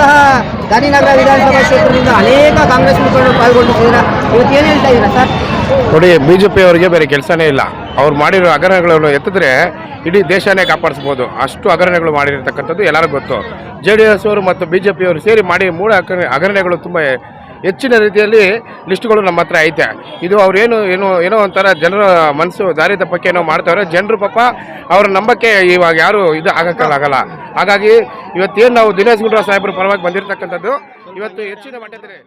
ಸಹ ಗಾಂಧಿನಗರ ವಿಧಾನಸಭಾ ಕ್ಷೇತ್ರದಿಂದ ಅನೇಕ ಕಾಂಗ್ರೆಸ್ ಮುಖಂಡರು ಪಾಲ್ಗೊಂಡಿದ್ದೀರಾ? ಇವತ್ತು ಏನು ಹೇಳ್ತಾ ಇದ್ದೀರಾ ಸರ್? ನೋಡಿ ಬಿ ಜೆ ಅವರಿಗೆ ಬೇರೆ ಕೆಲಸನೇ ಇಲ್ಲ. ಅವ್ರು ಮಾಡಿರೋ ಹಗರಣಗಳನ್ನು ಎತ್ತಿದ್ರೆ ಇಡೀ ದೇಶನೇ ಕಾಪಾಡಿಸ್ಬೋದು. ಅಷ್ಟು ಹಗರಣಗಳು ಮಾಡಿರತಕ್ಕಂಥದ್ದು ಎಲ್ಲರಿಗೂ ಗೊತ್ತು. ಜೆ ಡಿ ಎಸ್ ಅವರು ಮತ್ತು ಬಿ ಜೆ ಪಿಯವರು ಸೇರಿ ಮಾಡಿ ಮೂಲ ಹಗರಣ ಹಗರಣಗಳು ತುಂಬ ಹೆಚ್ಚಿನ ರೀತಿಯಲ್ಲಿ ಲಿಸ್ಟ್ಗಳು ನಮ್ಮ ಹತ್ರ ಐತೆ. ಇದು ಅವ್ರೇನು ಏನು ಏನೋ ಒಂಥರ ಜನರ ಮನಸ್ಸು ದಾರಿ ತಪ್ಪಕ್ಕೆ ಏನೋ ಮಾಡ್ತಾವ್ರೆ ಜನರು ಪಾಪ ಅವ್ರ ನಂಬಕ್ಕೆ ಇವಾಗ ಯಾರು ಇದು ಆಗಕ್ಕಾಗಲ್ಲ ಹಾಗಾಗಿ ಇವತ್ತೇನು ನಾವು ದಿನೇಶ್ ಗುಂಡ್ರಾ ಸಾಹೇಬ್ರ ಪರವಾಗಿ ಬಂದಿರತಕ್ಕಂಥದ್ದು ಇವತ್ತು ಹೆಚ್ಚಿನ ಮಟ್ಟದಲ್ಲಿ